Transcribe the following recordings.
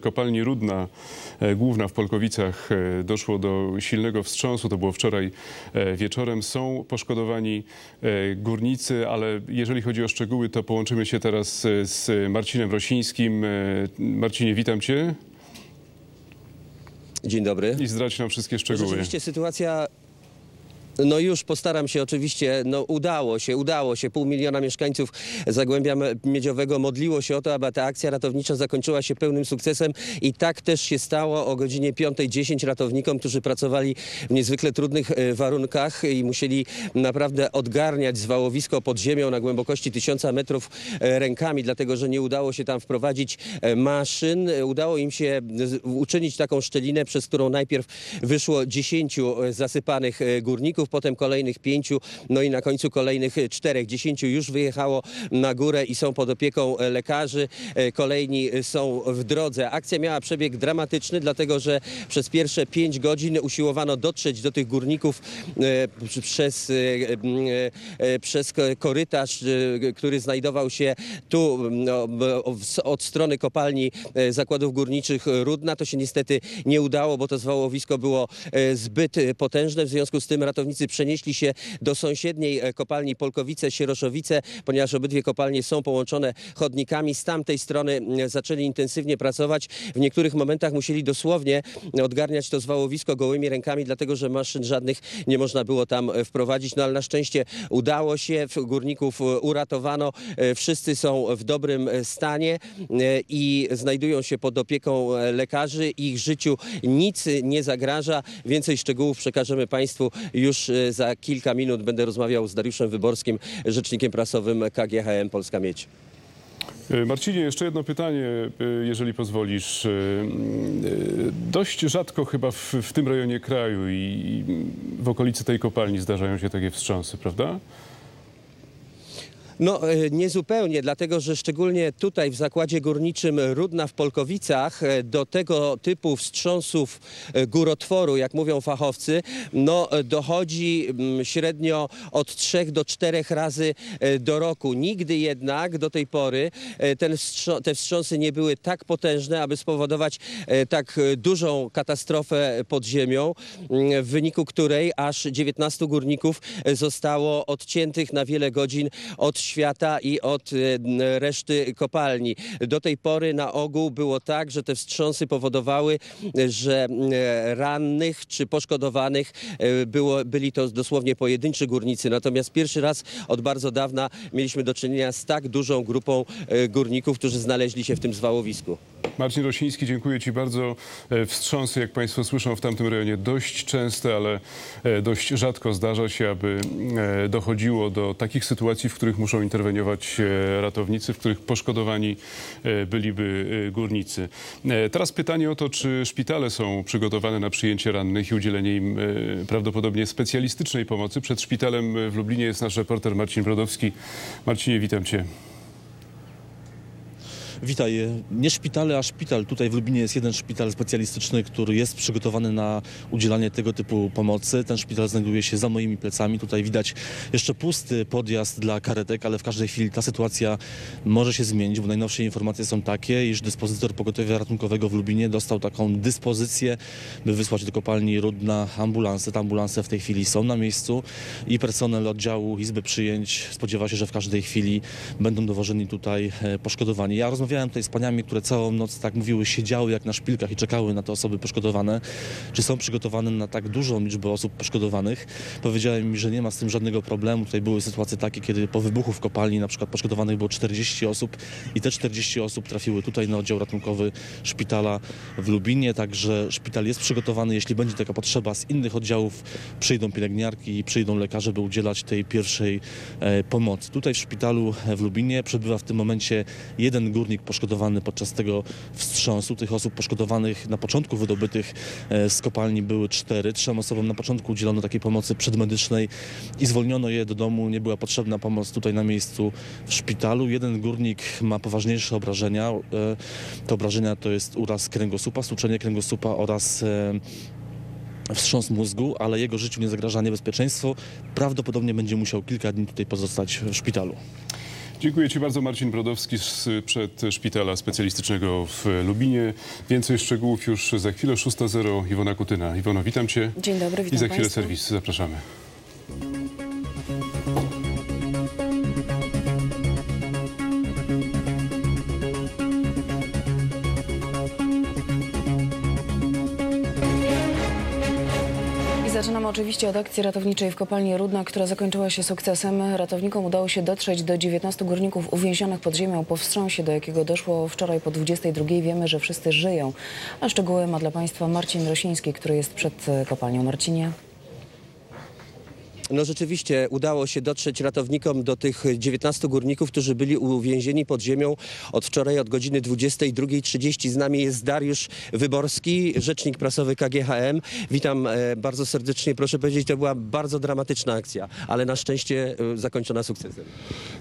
kopalni Rudna, e, główna w Polkowicach, e, doszło do silnego wstrząsu. To było wczoraj e, wieczorem. Są poszkodowani górnicy, ale jeżeli chodzi o szczegóły, to połączymy się teraz z Marcinem Rosińskim. Marcinie, witam cię Dzień dobry. i zdradź nam wszystkie szczegóły. Rzeczywiście sytuacja. No już postaram się oczywiście, no udało się, udało się. Pół miliona mieszkańców Zagłębia Miedziowego modliło się o to, aby ta akcja ratownicza zakończyła się pełnym sukcesem i tak też się stało o godzinie 5.10 ratownikom, którzy pracowali w niezwykle trudnych e, warunkach i musieli naprawdę odgarniać zwałowisko pod ziemią na głębokości tysiąca metrów e, rękami, dlatego że nie udało się tam wprowadzić e, maszyn. Udało im się uczynić taką szczelinę, przez którą najpierw wyszło 10 zasypanych e, potem kolejnych pięciu, no i na końcu kolejnych czterech. 10 już wyjechało na górę i są pod opieką e, lekarzy. E, Kolejni e, są w drodze. Akcja miała przebieg dramatyczny, dlatego że przez pierwsze 5 godzin usiłowano dotrzeć do tych górników przez, przez ko- korytarz, który znajdował się tu no, od strony kopalni zakładów górniczych Rudna. To się niestety nie udało, bo to zwałowisko było zbyt potężne. W związku z tym ratownicy przenieśli się do sąsiedniej e, kopalni Polkowice-Sieroszowice, ponieważ obydwie kopalnie są połączone chodnikami. Z tamtej strony zaczęli intensywnie pracować. W niektórych momentach musieli dosłownie odgarniać to zwałowisko gołymi rękami, dlatego że maszyn żadnych nie można było tam e, wprowadzić. No ale na szczęście udało się. Górników e, uratowano. Wszyscy są w dobrym stanie i znajdują się pod opieką lekarzy. Ich życiu nic nie zagraża. Więcej szczegółów przekażemy Państwu już e, za kilka minut. Będę rozmawiał z Dariuszem Wyborskim, rzecznikiem prasowym KGHM Polska Miedź. E, Marcinie, jeszcze jedno pytanie, e, jeżeli pozwolisz. Dość rzadko chyba w, w tym rejonie kraju i w okolicy tej kopalni zdarzają się takie wstrząsy, prawda? No e, niezupełnie, dlatego że szczególnie tutaj w zakładzie górniczym Rudna w Polkowicach e, do tego typu wstrząsów e, górotworu, jak mówią fachowcy, no dochodzi mm, średnio od 3 do 4 razy do roku. Nigdy jednak do tej pory ten te wstrząsy nie były tak potężne, aby spowodować tak dużą katastrofę pod ziemią, mm, w wyniku której aż 19 górników zostało odciętych na wiele godzin od świata i od e, reszty kopalni. Do tej pory na ogół było tak, że te wstrząsy powodowały, że e, rannych czy poszkodowanych e, było, byli to dosłownie pojedynczy górnicy. Natomiast pierwszy raz od bardzo dawna mieliśmy do czynienia z tak dużą grupą górników, którzy znaleźli się w tym zwałowisku. Marcin Rosiński, dziękuję Ci bardzo. E, Wstrząsy, jak Państwo słyszą, w tamtym rejonie dość częste, ale e, dość rzadko zdarza się, aby e, dochodziło do takich sytuacji, w których muszą interweniować ratownicy, w których poszkodowani byliby górnicy. Teraz pytanie o to, czy szpitale są przygotowane na przyjęcie rannych i udzielenie im prawdopodobnie specjalistycznej pomocy. Przed szpitalem w Lublinie jest nasz reporter Marcin Brodowski. Marcinie, witam Cię. Witaj. Nie szpitale, a szpital. Tutaj w Lublinie jest jeden szpital specjalistyczny, który jest przygotowany na udzielanie tego typu pomocy. Ten szpital znajduje się za moimi plecami. Tutaj widać jeszcze pusty podjazd dla karetek, ale w każdej chwili ta sytuacja może się zmienić, bo najnowsze informacje są takie, iż dyspozytor pogotowia ratunkowego w Lublinie dostał taką dyspozycję, by wysłać do kopalni Rudna ambulanse. Te ambulanse w tej chwili są na miejscu i personel oddziału Izby Przyjęć spodziewa się, że w każdej chwili będą dowożeni tutaj e, poszkodowani. Ja rozmawiałem tutaj z paniami, które całą noc, tak mówiły, siedziały jak na szpilkach i czekały na te osoby poszkodowane. Czy są przygotowane na tak dużą liczbę osób poszkodowanych? Powiedziałem mi, że nie ma z tym żadnego problemu. Tutaj były sytuacje takie, kiedy po wybuchu w kopalni na przykład poszkodowanych było 40 osób i te 40 osób trafiły tutaj na oddział ratunkowy szpitala w Lubinie, także szpital jest przygotowany. Jeśli będzie taka potrzeba, z innych oddziałów przyjdą pielęgniarki i przyjdą lekarze, by udzielać tej pierwszej e, pomocy. Tutaj w szpitalu w Lubinie przebywa w tym momencie jeden górnik poszkodowany podczas tego wstrząsu. Tych osób poszkodowanych na początku wydobytych e, z kopalni były cztery. Trzem osobom na początku udzielono takiej pomocy przedmedycznej i zwolniono je do domu. Nie była potrzebna pomoc tutaj na miejscu w szpitalu. Jeden górnik ma poważniejsze obrażenia. E, Te obrażenia to jest uraz kręgosłupa, stłuczenie kręgosłupa oraz e, wstrząs mózgu, ale jego życiu nie zagraża niebezpieczeństwo. Prawdopodobnie będzie musiał kilka dni tutaj pozostać w szpitalu. Dziękuję Ci bardzo. Marcin Brodowski z, przed Szpitala Specjalistycznego w Lubinie. Więcej szczegółów już za chwilę. 6.00 Iwona Kutyna. Iwono, witam Cię. Dzień dobry, witam I za chwilę państwa. serwis. Zapraszamy. Oczywiście od akcji ratowniczej w kopalni Rudna, która zakończyła się sukcesem. Ratownikom udało się dotrzeć do 19 górników uwięzionych pod ziemią po wstrząsie, do jakiego doszło wczoraj po 22. Wiemy, że wszyscy żyją. A szczegóły ma dla Państwa Marcin Rosiński, który jest przed kopalnią. Marcinie. No rzeczywiście udało się dotrzeć ratownikom do tych 19 górników, którzy byli uwięzieni pod ziemią od wczoraj od godziny 22.30. Z nami jest Dariusz Wyborski, rzecznik prasowy KGHM. Witam e, bardzo serdecznie. Proszę powiedzieć, to była bardzo dramatyczna akcja, ale na szczęście e, zakończona sukcesem.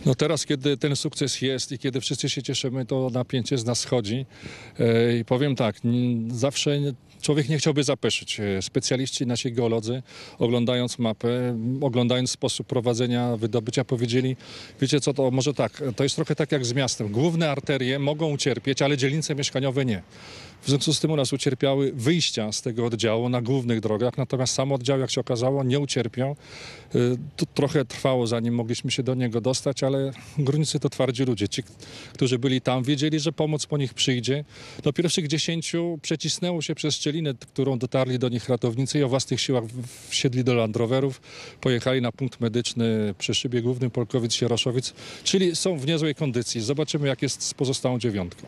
No teraz, kiedy ten sukces jest i kiedy wszyscy się cieszymy, to napięcie z nas schodzi. E, I powiem tak, zawsze człowiek nie chciałby zapeszyć. E, Specjaliści, nasi geolodzy, oglądając mapę, oglądając sposób prowadzenia wydobycia, powiedzieli, wiecie co, to może tak, to jest trochę tak jak z miastem. Główne arterie mogą ucierpieć, ale dzielnice mieszkaniowe nie. W związku z tym u nas ucierpiały wyjścia z tego oddziału na głównych drogach, natomiast sam oddział, jak się okazało, nie ucierpiał. Y, To trochę trwało, zanim mogliśmy się do niego dostać, ale górnicy to twardzi ludzie. Ci, którzy byli tam, wiedzieli, że pomoc po nich przyjdzie. Do pierwszych dziesięciu przecisnęło się przez szczelinę, którą dotarli do nich ratownicy i o własnych siłach wsiedli do Land Roverów, pojechali na punkt medyczny przy szybie głównym Polkowic-Sieroszowic, czyli są w niezłej kondycji. Zobaczymy, jak jest z pozostałą dziewiątką.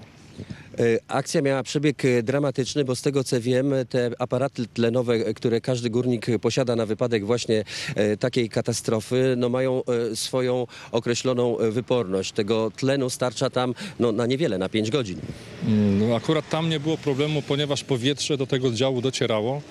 E, Akcja miała przebieg e, dramatyczny, bo z tego co wiem, te aparaty tlenowe, e, które każdy górnik posiada na wypadek właśnie takiej katastrofy, no mają swoją określoną wyporność. Tego tlenu starcza tam no, na niewiele, na 5 godzin. No, akurat tam nie było problemu, ponieważ powietrze do tego oddziału docierało.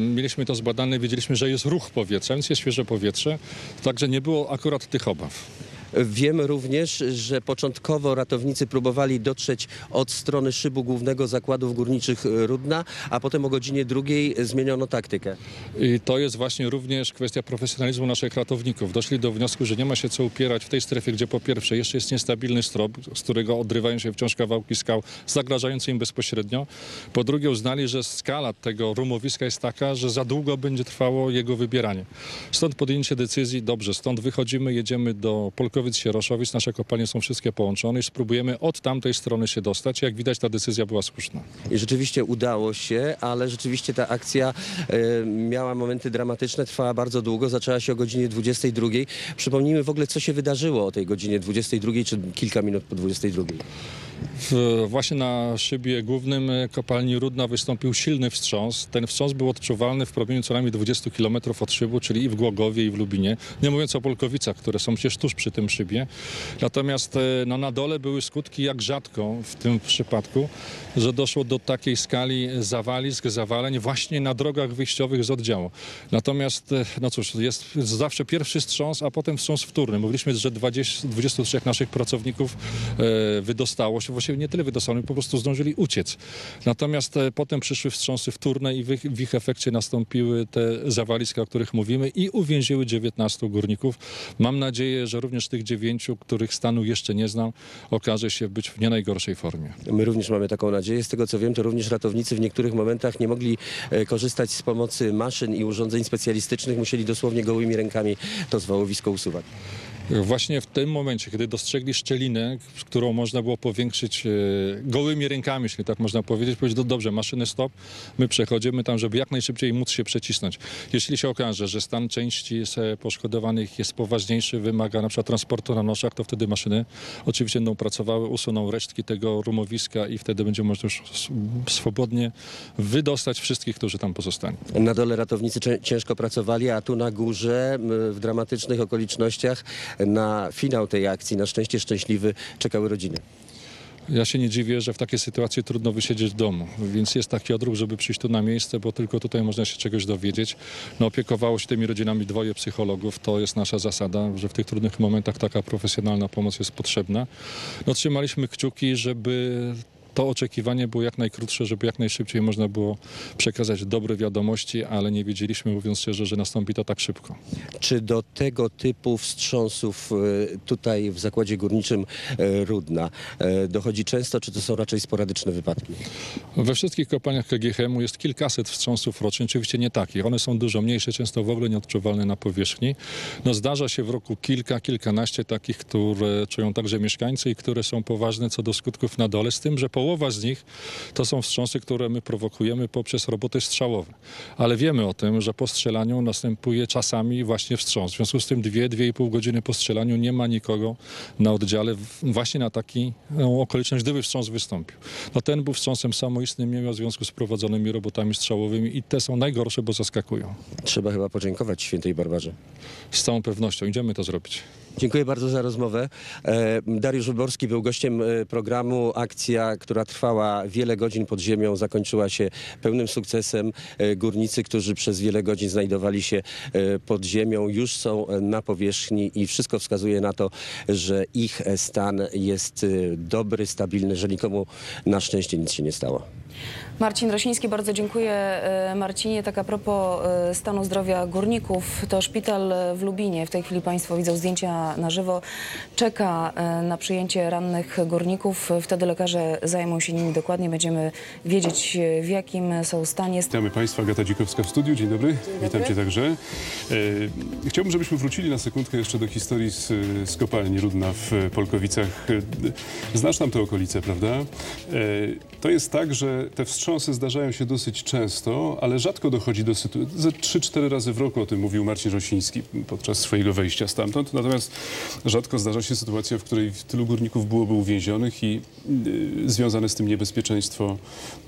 Mieliśmy to zbadane, wiedzieliśmy, że jest ruch powietrza, więc jest świeże powietrze. Także nie było akurat tych obaw. Wiem również, że początkowo ratownicy próbowali dotrzeć od strony szybu głównego zakładów górniczych Rudna, a potem o godzinie drugiej zmieniono taktykę. I to jest właśnie również kwestia profesjonalizmu naszych ratowników. Doszli do wniosku, że nie ma się co upierać w tej strefie, gdzie po pierwsze jeszcze jest niestabilny strop, z którego odrywają się wciąż kawałki skał, zagrażające im bezpośrednio. Po drugie uznali, że skala tego rumowiska jest taka, że za długo będzie trwało jego wybieranie. Stąd podjęcie decyzji, dobrze, stąd wychodzimy, jedziemy do Polkowic-Sieroszowic, nasze kopalnie są wszystkie połączone i spróbujemy od tamtej strony się dostać. Jak widać ta decyzja była słuszna. I rzeczywiście udało się, ale rzeczywiście ta akcja e, miała momenty dramatyczne, trwała bardzo długo, zaczęła się o godzinie 22. Przypomnijmy w ogóle, co się wydarzyło o tej godzinie 22, czy kilka minut po 22. W, właśnie na szybie głównym e, kopalni Rudna wystąpił silny wstrząs. Ten wstrząs był odczuwalny w promieniu co najmniej 20 km od szybu, czyli i w Głogowie, i w Lubinie. Nie mówiąc o Polkowicach, które są przecież tuż przy szybie. Natomiast e, no, na dole były skutki jak rzadko w tym przypadku, że doszło do takiej skali zawalisk, zawaleń właśnie na drogach wyjściowych z oddziału. Natomiast, e, no cóż, jest zawsze pierwszy wstrząs, a potem wstrząs wtórny. Mówiliśmy, że 20, 23 naszych pracowników e, wydostało się, właściwie nie tyle wydostało, po prostu zdążyli uciec. Natomiast potem przyszły wstrząsy wtórne i w ich, w ich efekcie nastąpiły te zawaliska, o których mówimy i uwięziły 19 górników. Mam nadzieję, że również tych dziewięciu, których stanu jeszcze nie znam, okaże się być w nie najgorszej formie. My również mamy taką nadzieję. Z tego co wiem, to również ratownicy w niektórych momentach nie mogli e, korzystać z pomocy maszyn i urządzeń specjalistycznych. Musieli dosłownie gołymi rękami to zwałowisko usuwać. Właśnie w tym momencie, kiedy dostrzegli szczelinę, którą można było powiększyć e, gołymi rękami, jeśli tak można powiedzieć, powiedzieć, no dobrze, maszyny stop, my przechodzimy tam, żeby jak najszybciej móc się przecisnąć. Jeśli się okaże, że stan części poszkodowanych jest poważniejszy, wymaga na przykład transportu na noszach, to wtedy maszyny oczywiście będą pracowały, usuną resztki tego rumowiska i wtedy będzie można już swobodnie wydostać wszystkich, którzy tam pozostali. Na dole ratownicy ciężko pracowali, a tu na górze w dramatycznych okolicznościach na finał tej akcji, na szczęście szczęśliwy, czekały rodziny. Ja się nie dziwię, że w takiej sytuacji trudno wysiedzieć w domu, więc jest taki odruch, żeby przyjść tu na miejsce, bo tylko tutaj można się czegoś dowiedzieć. No, opiekowało się tymi rodzinami dwoje psychologów, to jest nasza zasada, że w tych trudnych momentach taka profesjonalna pomoc jest potrzebna. No, trzymaliśmy kciuki, żeby to oczekiwanie było jak najkrótsze, żeby jak najszybciej można było przekazać dobre wiadomości, ale nie wiedzieliśmy, mówiąc szczerze, że nastąpi to tak szybko. Czy do tego typu wstrząsów e, tutaj w zakładzie górniczym e, Rudna e, dochodzi często, czy to są raczej sporadyczne wypadki? We wszystkich kopalniach KGHM-u jest kilkaset wstrząsów rocznie, oczywiście nie takich. One są dużo mniejsze, często w ogóle nieodczuwalne na powierzchni. No zdarza się w roku kilka, kilkanaście takich, które czują także mieszkańcy i które są poważne co do skutków na dole, z tym, że połowa z nich to są wstrząsy, które my prowokujemy poprzez roboty strzałowe. Ale wiemy o tym, że po strzelaniu następuje czasami właśnie wstrząs. W związku z tym dwie, dwie i pół godziny po strzelaniu nie ma nikogo na oddziale właśnie na taki no, okoliczność, gdyby wstrząs wystąpił. No ten był wstrząsem samoistnym, nie miał związku z prowadzonymi robotami strzałowymi i te są najgorsze, bo zaskakują. Trzeba chyba podziękować świętej Barbarze. Z całą pewnością idziemy to zrobić. Dziękuję bardzo za rozmowę. E, Dariusz Wyborski był gościem e, programu. Akcja, która trwała wiele godzin pod ziemią, zakończyła się pełnym sukcesem. E, Górnicy, którzy przez wiele godzin znajdowali się pod ziemią, już są na powierzchni i wszystko wskazuje na to, że ich stan jest dobry, stabilny, że nikomu na szczęście nic się nie stało. Marcin Rosiński, bardzo dziękuję e, Marcinie. Tak a propos e, stanu zdrowia górników, to szpital w Lubinie, w tej chwili Państwo widzą zdjęcia na żywo, czeka e, na przyjęcie rannych górników. Wtedy lekarze zajmą się nimi dokładnie, będziemy wiedzieć w jakim są stanie. Witamy Państwa, Agata Dzikowska w studiu. Dzień dobry. Witam Cię także. Chciałbym, żebyśmy wrócili na sekundkę jeszcze do historii z, z kopalni Rudna w Polkowicach. Znasz tam te okolice, prawda? To jest tak, że te wstrząsy zdarzają się dosyć często, ale rzadko dochodzi do sytuacji. Ze 3-4 razy w roku o tym mówił Marcin Rosiński podczas swojego wejścia stamtąd. Natomiast rzadko zdarza się sytuacja, w której tylu górników byłoby uwięzionych i y, związane z tym niebezpieczeństwo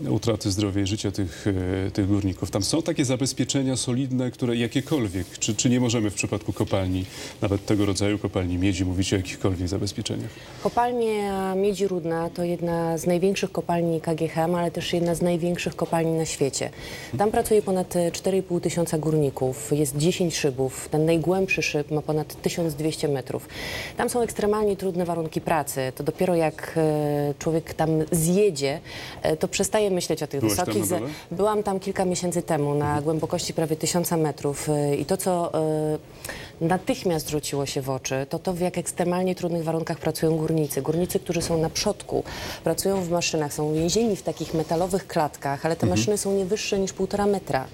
utraty zdrowia i życia tych, e, tych górników. Tam są takie zabezpieczenia solidne, które jakiekolwiek, czy, czy nie możemy w przypadku kopalni, nawet tego rodzaju kopalni miedzi, mówić o jakichkolwiek zabezpieczeniach? Kopalnia Miedzi Rudna to jedna z największych kopalni KGHM, ale też jedna z największych kopalni na świecie. Tam pracuje ponad e, 4,5 tysiąca górników, jest 10 szybów. Ten najgłębszy szyb ma ponad 1200 metrów. Tam są ekstremalnie trudne warunki pracy. To dopiero jak e, człowiek tam zjedzie, e, to przestaje myśleć o tych Byłaś tam wysokich... dole? Byłam tam kilka miesięcy temu na głębokości prawie 1000 metrów e, i to, co e, natychmiast rzuciło się w oczy, to to, w jak ekstremalnie trudnych warunkach pracują górnicy. Górnicy, którzy są na przodku, pracują w maszynach, są więzieni w takich metalowych klatkach, ale te Mhm. maszyny są nie wyższe niż półtora metra.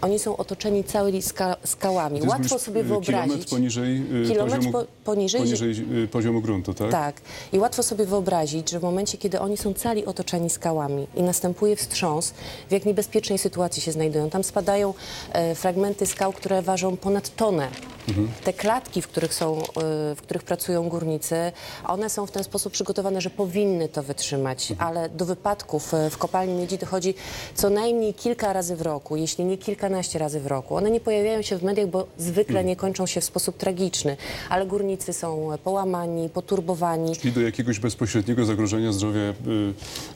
Oni są otoczeni całymi ska skałami. Łatwo sobie wyobrazić... Kilometr poniżej, y, Kilometr poziomu, po- poniżej- poniżej y, poziomu gruntu, tak? Tak. I łatwo sobie wyobrazić, że w momencie, kiedy oni są cali otoczeni skałami i następuje wstrząs, w jak niebezpiecznej sytuacji się znajdują. Tam spadają e, fragmenty skał, które ważą ponad tonę. Te klatki, w których, są, e, w których pracują górnicy, one są w ten sposób przygotowane, że powinny to wytrzymać, ale do wypadków e, w kopalni miedzi dochodzi co najmniej kilka razy w roku, jeśli nie kilkanaście razy w roku. One nie pojawiają się w mediach, bo zwykle nie kończą się w sposób tragiczny, ale górnicy są połamani, poturbowani. Czyli do jakiegoś bezpośredniego zagrożenia zdrowia y,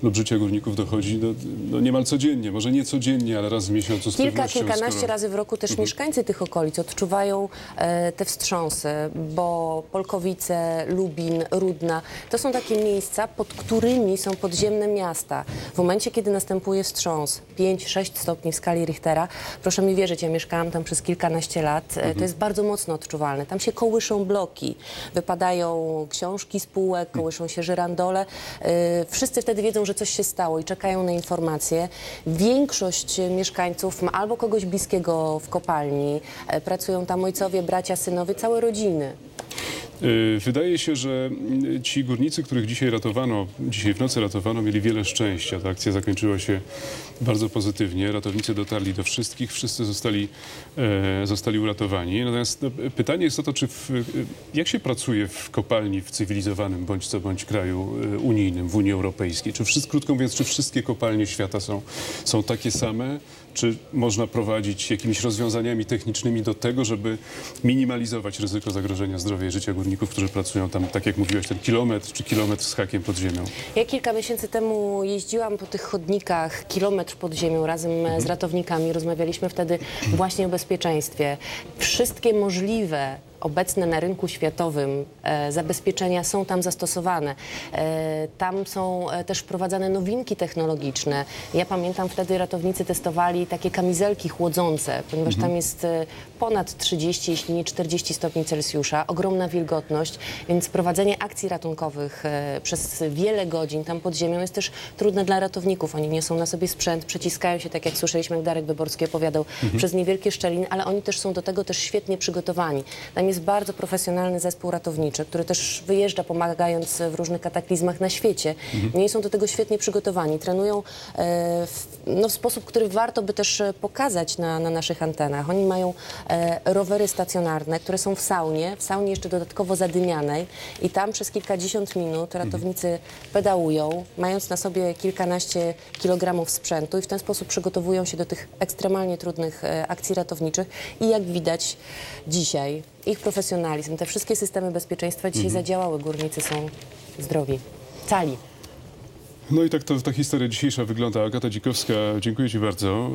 lub życia górników dochodzi no, no niemal codziennie, może nie codziennie, ale raz w miesiącu z Kilka, kilkanaście skoro- razy w roku też mieszkańcy tych okolic odczuwają e, te wstrząsy, bo Polkowice, Lubin, Rudna to są takie miejsca, pod którymi są podziemne miasta. W momencie, kiedy następuje wstrząs 5-6 stopni w skali Richtera, proszę mi wierzyć, ja mieszkałam tam przez kilkanaście lat, e, to jest bardzo mocno odczuwalne. Tam się kołyszą bloki, wypadają książki z półek, kołyszą się żyrandole. E, Wszyscy wtedy wiedzą, że coś się stało i czekają na informacje. Większość e, mieszkańców ma albo kogoś bliskiego w kopalni, e, pracują tam ojcowie, bracia, synowie, całe rodziny. Y, Wydaje się, że mm, ci górnicy, których dzisiaj ratowano, dzisiaj w nocy ratowano, mieli wiele szczęścia. Ta akcja zakończyła się bardzo pozytywnie. Ratownicy dotarli do wszystkich, wszyscy zostali, e, zostali uratowani. Natomiast no, pytanie jest o to, czy w, y, jak się pracuje w kopalni w cywilizowanym bądź co bądź kraju y, unijnym, w Unii Europejskiej. Czy wszyscy, krótko mówiąc, czy wszystkie kopalnie świata są, są takie same? Czy można prowadzić jakimiś rozwiązaniami technicznymi do tego, żeby minimalizować ryzyko zagrożenia zdrowia i życia górników, którzy pracują tam, tak jak mówiłeś, ten kilometr czy kilometr z hakiem pod ziemią? Ja kilka miesięcy temu jeździłam po tych chodnikach kilometr pod ziemią razem e, z ratownikami. Rozmawialiśmy wtedy właśnie o bezpieczeństwie. Wszystkie możliwe obecne na rynku światowym e, zabezpieczenia są tam zastosowane. E, tam są e, też wprowadzane nowinki technologiczne. Ja pamiętam wtedy ratownicy testowali takie kamizelki chłodzące, ponieważ tam jest ponad 30, jeśli nie 40 stopni Celsjusza, ogromna wilgotność, więc prowadzenie akcji ratunkowych przez wiele godzin tam pod ziemią jest też trudne dla ratowników. Oni niosą na sobie sprzęt, przeciskają się, tak jak słyszeliśmy, jak Darek Wyborski opowiadał, przez niewielkie szczeliny, ale oni też są do tego też świetnie przygotowani. Tam jest bardzo profesjonalny zespół ratowniczy, który też wyjeżdża pomagając w różnych kataklizmach na świecie. Oni są do tego świetnie przygotowani. Trenują e, w, no, w sposób, który warto by też e, pokazać na, na naszych antenach. Oni mają e, rowery stacjonarne, które są w saunie, w saunie jeszcze dodatkowo zadymianej i tam przez kilkadziesiąt minut ratownicy pedałują, mając na sobie kilkanaście kilogramów sprzętu i w ten sposób przygotowują się do tych ekstremalnie trudnych akcji ratowniczych i jak widać dzisiaj ich profesjonalizm, te wszystkie systemy bezpieczeństwa dzisiaj zadziałały, górnicy są zdrowi, cali. No i tak to, ta historia dzisiejsza wygląda. Agata Dzikowska, dziękuję Ci bardzo.